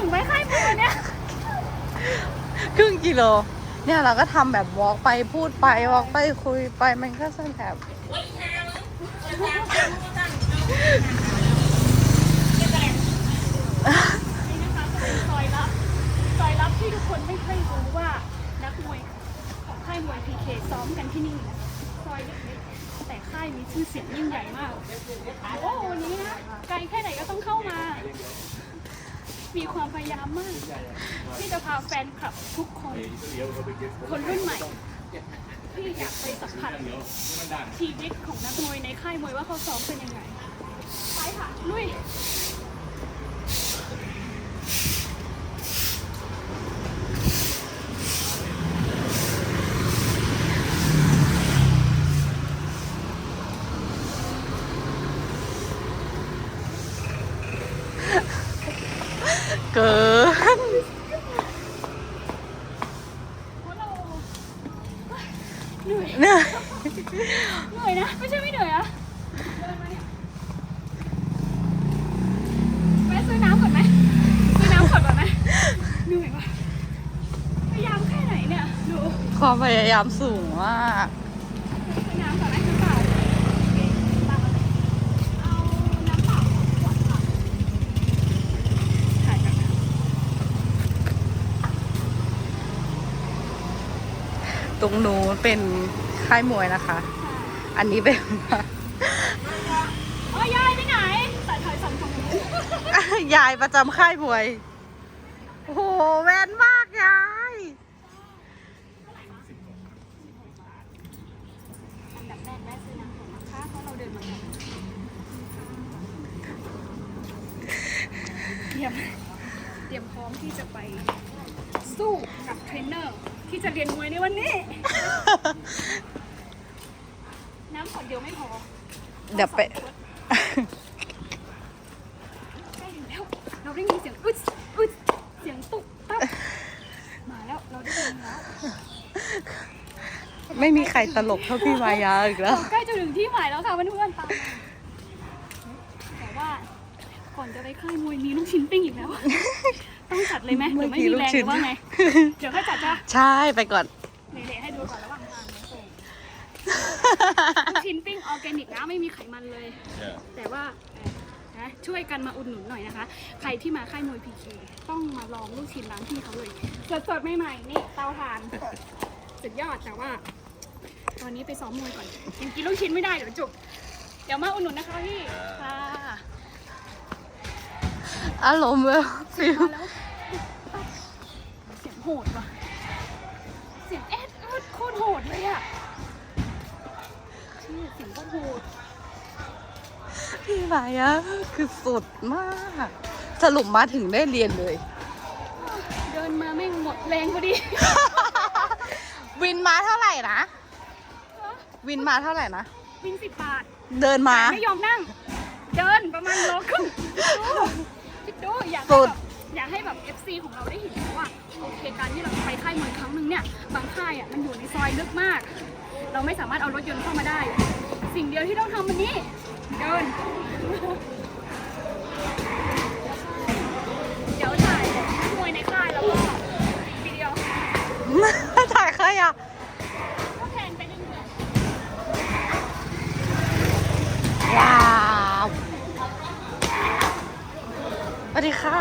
ึงไม่ค่ายพูดเนี่ยครึ่งกิโล เนี่ยเราก็ทำแบบวอล์กไปพูดไปวอล์กไปคุยไปมันก็สนแบบ นี่นะคะก็เป็นซอยลับซอยลับที่ทุกคนไม่ค่อยรู้ว่านักมวยขอมวยพีเคซ้อมกันที่นี่ซอยเล็แต่ค่ามีชื่อเสียงยิ่งใหญ่มากโอ้โหวันนี้นะไกลแค่ไหนก็ต้องเข้ามา มีความพยายามมาก ที่จะพาแฟนคลับทุกคน คนรุ่นใหม่ ที่อยากไปสัมผัสชีวิตของนักมวยในค่ายมวยว่าเขาซ้อมเป็นยังไง ไปค่ะ ลุย เกิน เหนื่อยเนี่ยเหนื่อยนะ ไม่ใช่ไม่เหนื่อยอะเดินมาเนี่ยไปซื้อน้ำก่อนไหมซื้อน้ำก่อนก่อนไหมเหนื่อยว่ะพยายามแค่ไหนเนี่ยดู ความพยายามสูงมาก ซื้อน้ำก่อนไหมน้ำเปล่าโอเคตามมาเลยเอาน้ำเปล่าสองขวดค่ะถ่ายกันนะ ตรงนู้นเป็นค่ายมวยนะคะ อันนี้เป็นโอ้ยยายไปไหนสายถอยสั่นของหนูยายประจำค่ายมวย โอ้โหแว่นมากยายอันดับแรกแม่ซื้อน้ำก่อนนะคะเพราะเราเดินมาไกลเตรียมเตรียมพร้อมที่จะไปสู้กับเทรนเนอร์ ที่จะเรียนมวยในวันนี้ น้ำขวดเดียวไม่พอเดี๋ยวไป ใกล้ถึงแล้ว เราได้ยินเสียงอึดอึดเสียงตุกตับมาแล้วเราได้ยินแล้วไม่มีใครตลกเท่าพี่มายาอีกแล้ว เราใกล้จะถึงที่หมายแล้วค่ะเพื่อนๆตามมาแต่ว่าก่อนจะไปค่ายมวยมีลูกชิ้นปิ้งอีกแล้วต้องจั ดเลยไหมหรือไม่มีแรงหรือว่าไง เดี๋ยวค่อยจัดจ้ะใช่ไปก่อนเละๆให้ดูก่อนระหว่างทางนะลูกชิ้นปิ้งออร์แกนิกนะไม่มีไขมันเลยแต่ว่าเอ่อนะช่วยกันมาอุดหนุนหน่อยนะคะ ใครที่มาค่ายมวยพีเคต้องมาลองลูกชิ้นร้านพี่เขาเลยสดๆใหม่ๆนี่เตาถ่านสุดยอดแต่ว่า ตอนนี้ไปซ้อมมวยก่อนยังกินลูกชิ้นไม่ได้เดี๋ยวจุกเดี๋ยวมาอุดหนุนนะคะพี่ค่ะอารมณ์แบบฟิลมาแล้วเสียงโห ดว่ะ เสียงแอดเอิดโคตรโหดเลยอะชื่อเสียงโคตรโหด พี่มายาคือสุดมาก สรุปมาถึงได้เรียนเลย เดินมาไม่งหมดแรงพอดี วินมาเท่าไหร่นะ วินมาเท่าไหร่นะ วินสิบบาท เดินมา ไม่ยอมนั่ง เดินประมาณโลครึ่งดูคิดดูอยากสุให้ดแบบอยากให้แบบ FC ของเราได้เห็นว่า โอเคการที่เราไปค่ายมวยครั้งหนึ่งเนี่ยบางค่ายอะมันอยู่ในซอยลึกมาก เราไม่สามารถเอารถยนต์เข้ามาได้ สิ่งเดียวที่ต้องทำวันนี้เดินเดี๋ยวถ่ายมวยในค่ายแล้วก็วิดีโอถ่ายใครอะ ก็แทนไปเรื่อยว้าว สวัสดีค่ะ